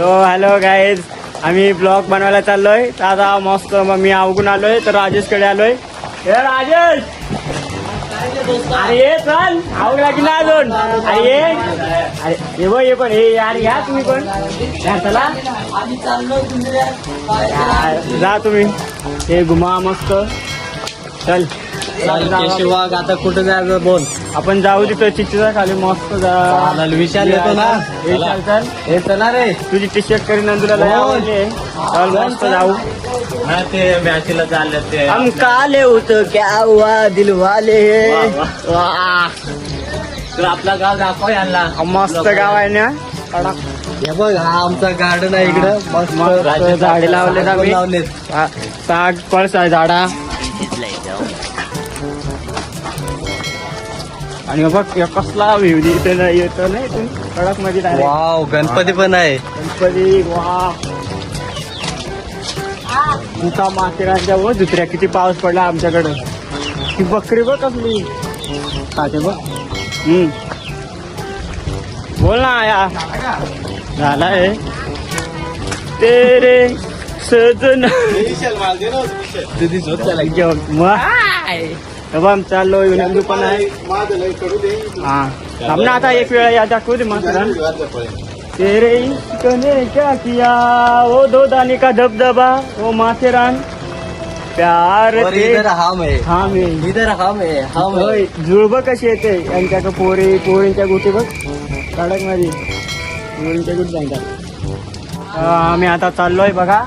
Hello guys आम्ही blog बनवायला चाललोय. तर आता मस्त मग मी अवगून आलोय तर राजेशकडे आलोय. हे राजेश! अरे ये चल. अवघला की ना अजून. अरे अरे हे बघ ये पण. हे यार या तुम्ही पण. चला. जा तुम्ही. हे घुमा मस्त. चल. आता कुठं जायचं बोल. आपण जाऊ तिथं चिठ्ठीच्या खाली मस्त जा. विशाल येतो ना? हे चल. हे चला रे. तुझी टी शर्ट करी नंदूला लय. आवडली. चल मस्त जाऊ. हा ते मॅचला चालले ते. हम काले होतो क्या हुआ दिल वाले वा, वाह. तू आपला गाव दाखव यांना. मस्त गाव आहे ना. हे बघ हा आमचा गार्डन आहे इकडं. मस्त मस्त झाडे लावलेत आम्ही. लावलेत. सा- साग पळस आहे झाडा. आणि बघ या कसला व्ह्यू इथे नाही येतो नाही इथून कडकमध्ये. वाव गणपती पण आहे. गणपती वा तुका माथेरानच्या व दुसऱ्या किती पाऊस पडला आमच्याकडं. ती बकरी बघ कसली. खाते बघ. हम्म. बोल ना या झालाय. तेरे सजन. मग चाललो नंदू पण आहे. हा. थांब ना आता एक वेळा या दाखवू दे माथेरान तेरे इश्क ने क्या किया? ओ दो दानी का धबधबा? ओ माथेरान प्यार इधर हम है। हा मी. इधर हम है हम है। होय जुळब कशी येते यांच्या पोरी पोरींच्या गोटी बघ. कडकमध्ये पोरींच्या गोटी सांगतात आम्ही आता चाललोय बघा.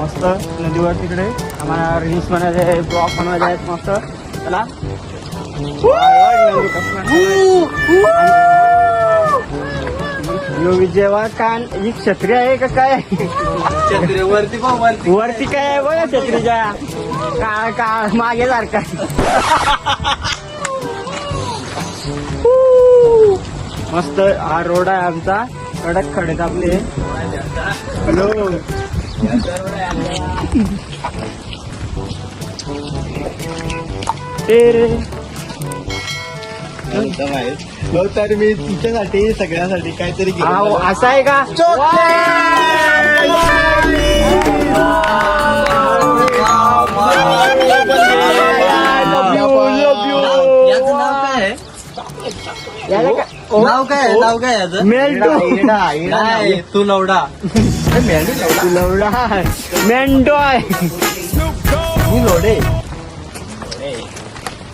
मस्त नदीवर तिकडे. आम्हाला रील्स बनायचे ब्लॉग बनवायचे आहेत मस्त. चला. यो विजयवा कान ही क्षत्रिय आहे का काय? छत्रीवरती पण वरती. वरती काय आहे बघा छत्रीच्या. का का मागे सारखा. मस्त हा रोड आहे आमचा. कडक खडेत आपले. हॅलो तेरे तर मी तुमच्यासाठी सगळ्यांसाठी काहीतरी आहो, असं आहे का? याचं नाव काय? आहे नाव काय आहे? नाव काय आहे याचं? मेंढू. नाही तू लवडा. लवडा. मेंढो आहे. मी लोडे.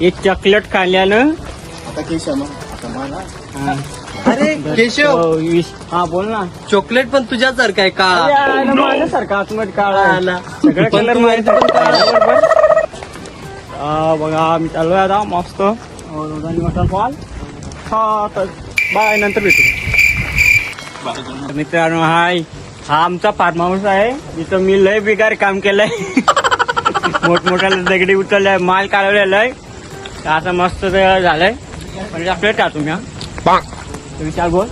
हे चॉकलेट खाल्ल्यानं आता केशव हा. अरे केशव! हो, हा बोल ना. चॉकलेट पण तुझ्यासारखं आहे काळा. याला माझ्यासारखा आतमध्ये काळा आहे. पण कलर तू माहिती पण काळा. बरोबर. हा, बघा आम्ही चाललोय आता मस्त. वॉटरफॉल हा तर बाय नंतर भेटू. मित्रांनो हाय. हा आमचा फार्म हाऊस आहे. इथं मी लय बिगार काम केलंय. मोठमोठ्या दगडी उचलल्या माल काढवलेला आहे तर असं मस्त ते झालंय. म्हणजे आपल्याला टाकू मी हा. विचार बोल.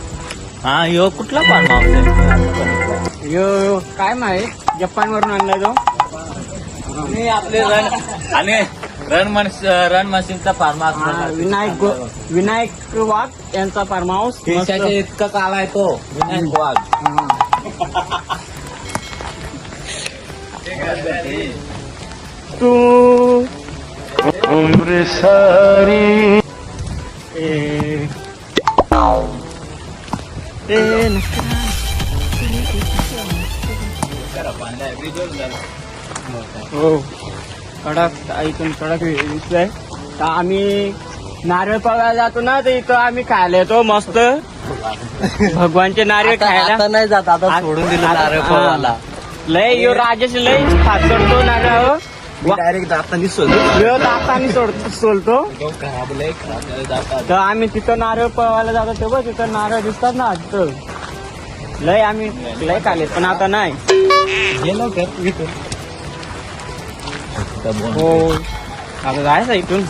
हा यो कुठला फार्म हाऊस आहे यो काय माहिती? जपान वरून आणलाय तो. आणि आपले रण आणि रण मशीन रण मशीनचा फार्म हा, हाऊस विनायक गो- विनायक वाघ यांचा फार्म हाऊस. इतका काळा आहे तो विनायक वाघ. तू ए- ए न- हो कडक इथून कडक दिसतंय. तर आम्ही नारळ पगायला जातो ना तर इथं आम्ही खायला येतो मस्त. भगवानचे नारळ खायला. आता नाही जात आता सोडून दिलं नारळ हा. फळाला लय यो राजेश लय खात करतो नारळ वा- डायरेक्ट दातानी सोडतो दातानी सोड- सोलतो. खराब लय खराब लय जातात तर आम्ही तिथं नारळ पळवायला जातो तेव्हा तिथं नारळ दिसतात ना तिथं लय आम्ही लय खाले पण आता नाही. गेलो हो. आता जायचं इथून.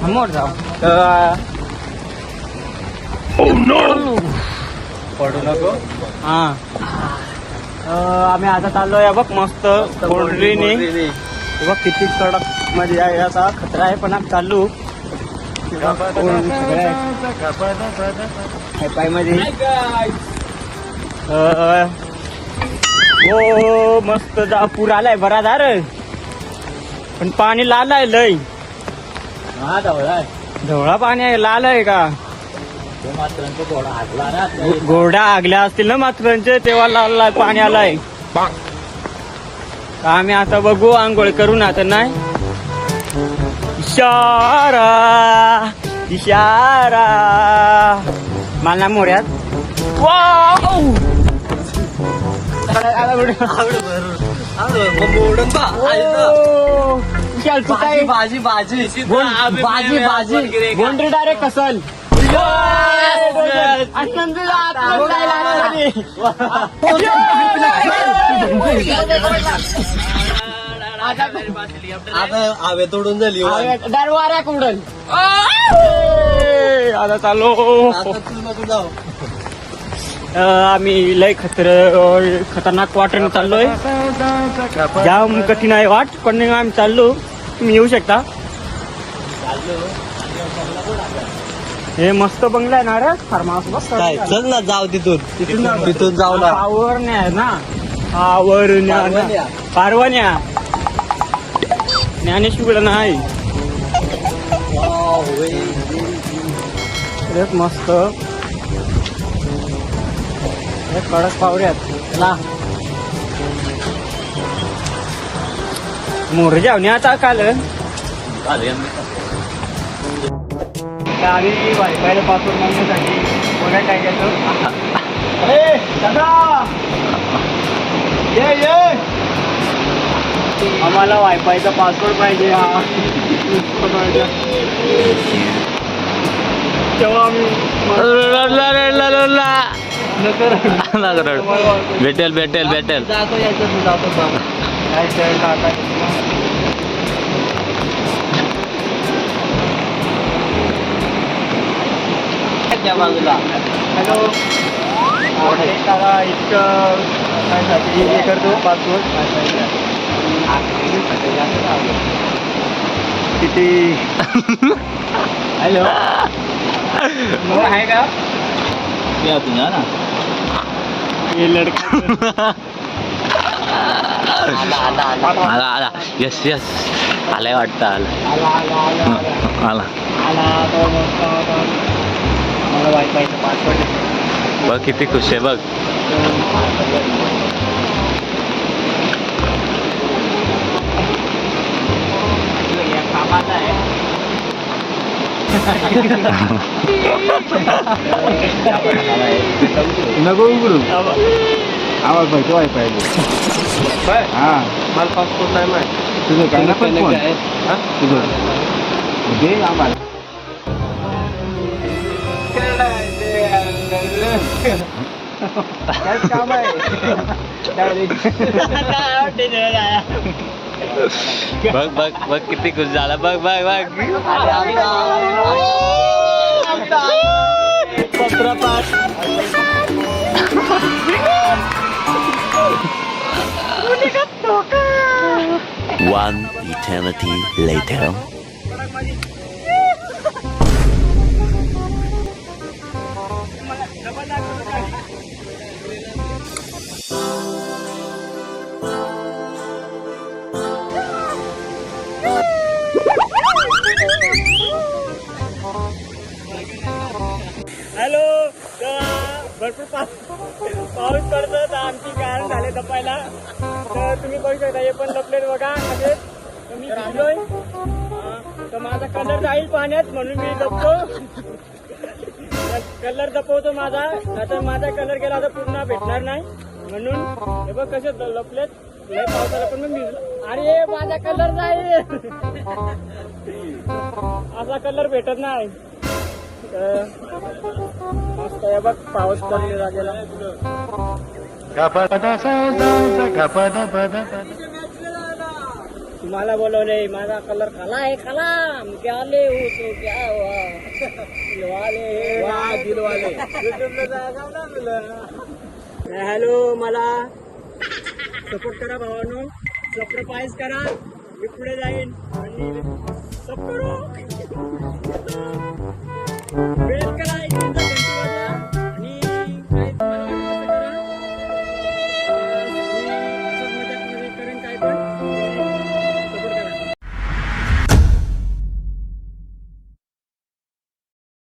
समोर जाऊ. तर पडू नको. हा. आम्ही आता चाललोय बघ मस्त बोंडरीने बघ किती कडकमध्ये आहे आता खतरा आहे पण आम्ही चालू पायमध्ये हो मस्त जा पूर आलाय बरा दार पण पाणी लाल आहे लय. हा आहे. ढवळा पाणी आहे लाल आहे का? गोरड्या आगल्या असतील ना मात्रांचे तेव्हा लाल लाल पाणी आलाय. आम्ही आता बघू आंघोळ करू ना तर नाही? इशारा इशारा. मला मोऱ्यात. काय? भाजी भाजी बाजी गोंडरी डायरेक्ट कसल आता हवे तोडून झाली दरवाऱ्या कुडल आता चालो आम्ही लय खतर खतरनाक वाटेन चाललोय जाम कठीण आहे वाट पण आम्ही चाललो. तुम्ही येऊ शकता. चाललो हे मस्त बंगला आहे ना रे फार्महाऊस. मस्त काय? चल ना जाऊ तिथून. तिथून जाऊ. तिथून जाऊ ना. पावरण्या आहे ना. पावरण्या ना. पारवण्या. पारवण्या. ज्ञानेश्वर नाही. एक मस्त. एक कडक पावऱ्यात ला मोर जाऊन आता काल. आम्ही वायफायला पासवर्ड मागण्यासाठी कोणा अरे दादा! ये ये! आम्हाला वायफायचा पासवर्ड पाहिजे. हा. तेव्हा आम्ही भेटेल भेटेल भेटेल. जातो यायचं जातो काय काय? काय त्या बाजूला. हॅलो. इतकं हे करतो किती? हॅलो. आहे का? या तुझ्या ना. हे लडका. आला आला यस यस आलाय वाटतं आला आला आला. मला वायफायचा पासवर्ड बघ किती खुश आहे बघ. नको उघडू. आवाज. पाहिजे वायफाय हा. मला पासपोर्ट नाही माहिती. तुझं काय ना पण तुझं. आम्हाला. Bag, bag, bag kiti Gonzala. Bag, bag, bag. One eternity later. Hello भरपूर पाऊस पाऊस पडतो तर आमची कारण झाले दपायला तर तुम्ही बघू शकता हे पण लपलेत बघा म्हणजे मी राहिलोय तर माझा कलर जाईल पाण्यात म्हणून मी जपतो. कलर दपवतो माझा. आता माझा कलर गेला तर पूर्ण भेटणार नाही. म्हणून हे बघ कसे लपलेत. लय पावसाला पण मी अरे माझा कलर नाही असा कलर भेटत नाही. मस्त आहे बघ पाऊस पडलेला गेला तुम्हाला बोलवले माझा कलर काला आहे काला. क्या ले हो तो क्या हुआ? दिलवाले. वा दिलवाले. हॅलो मला सपोर्ट करा भावानो. सरप्राईज करा. मी पुढे जाईन. आणि